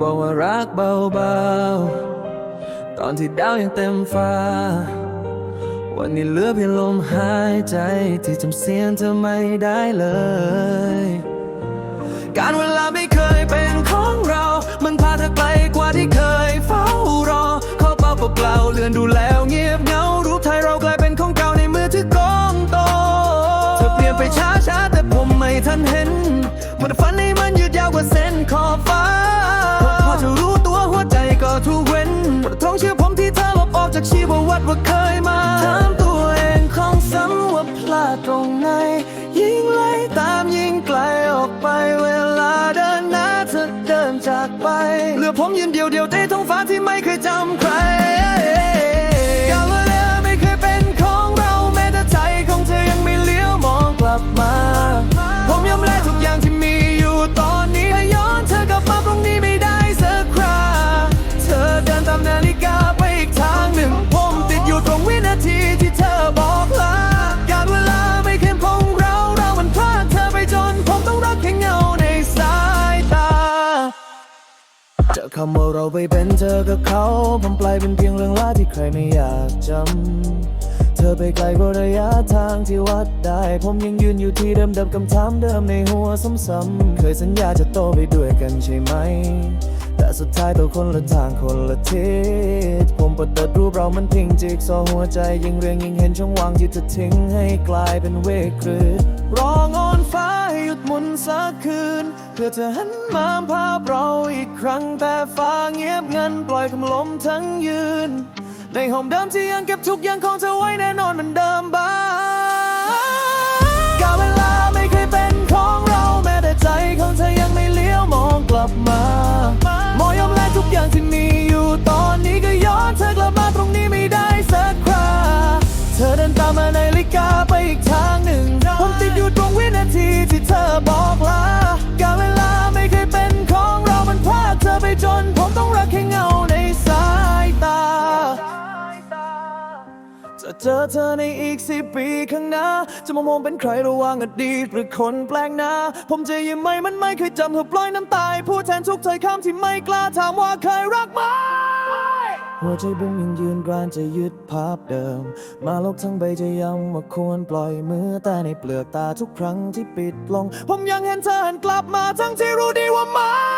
บอกว่ารักเบาๆ ตอนที่ดาวยังเต็มฟ้า วันนี้เหลือเพียงลมหายใจที่จำเสียงเธอไม่ได้เลย การเวลาไม่เคยเป็นของเรา มันพาเธอไกลกว่าที่เคยเฝ้ารอขอเปล่าเปล่าๆเลือนดูแล้วเงียบเหงารูปถ่ายเรากลายเป็นของเก่าในมือถือกองโต เธอเปลี่ยนไปช้าช้าๆแต่ผมไม่ทันเห็น มันฝันให้มันยืดยาวกว่าเส้นขอบฟ้า ทุกเว้นประท้องเชื่อผมที่เธอลบออกจากชีววัดว่าเคยมาถามตัวเองของซ้ำว่าพลาดตรงไหน ยิ่งไล่ตามยิ่งไกลออกไปเวลาเดินหน้าเธอเดินจากไป เหลือผมยืนเดียวเดียวๆในท้องฟ้าที่ จะคำว่าเราไปเป็นเธอกับเขาผมปลายเป็นเพียงเรื่องราวที่ใครไม่อยากจำ เธอไปไกลกว่าระยะทางที่วัดได้ ผมยังยืนอยู่ที่เดิมเดิมคำถามเดิมในหัวซ้ำๆเคยสัญญาจะโตไปด้วยกันใช่ไหม แต่สุดท้ายตัวคนละทางคนละทิศ ผมปิดเปิดรูปเรามันพิงจิกซอหัวใจยิ่งเรียงยิ่งเห็นช่องว่างที่จะทิ้งให้กลายเป็นเวกคลืดรองอนฟ้าให้หยุดหมุนสักคืน เพื่อจะหันมาภาพเรา รั้งแต่ฟ้าเงียบงันปล่อยคำลมทั้งยืน ในห้องเดิมที่ยังเก็บทุกอย่างของเธอไว้แน่นอนเหมันเดิมบ้างกาเวลาไม่เคยเป็นของเราแม้แต่ใจของเธอยังไม่เลี้ยวมองกลับมามองยอมแลกทุกอย่างที่มีอยู่ตอนนี้ก็ย้อนเธอกลับมาตรงนี้ไม่ได้สักคราเธอเดินตามมาในนาฬิกาไปอีกทางหนึ่งผมติดอยู่ตรงวิน เจอเธอในอีกสิปีข้างหน้า จะมามองเป็นใครระหว่างอดีตหรือคนแปลกหน้า ผมจะยิ้มไหมมันไม่เคยจำเธอปล่อยน้ำตายพูดแทนทุกถ้อยคำที่ไม่กล้าถามว่าเคยรักไหมหัวใจบุ้งยังยืนกรานจะยึดภาพเดิม มาโลกทั้งใบจะย้ำว่าควรปล่อยมือแต่ในเปลือกตาทุกครั้งที่ปิดลง ผมยังเห็นเธอหันกลับมาทั้งที่รู้ดีว่าไม่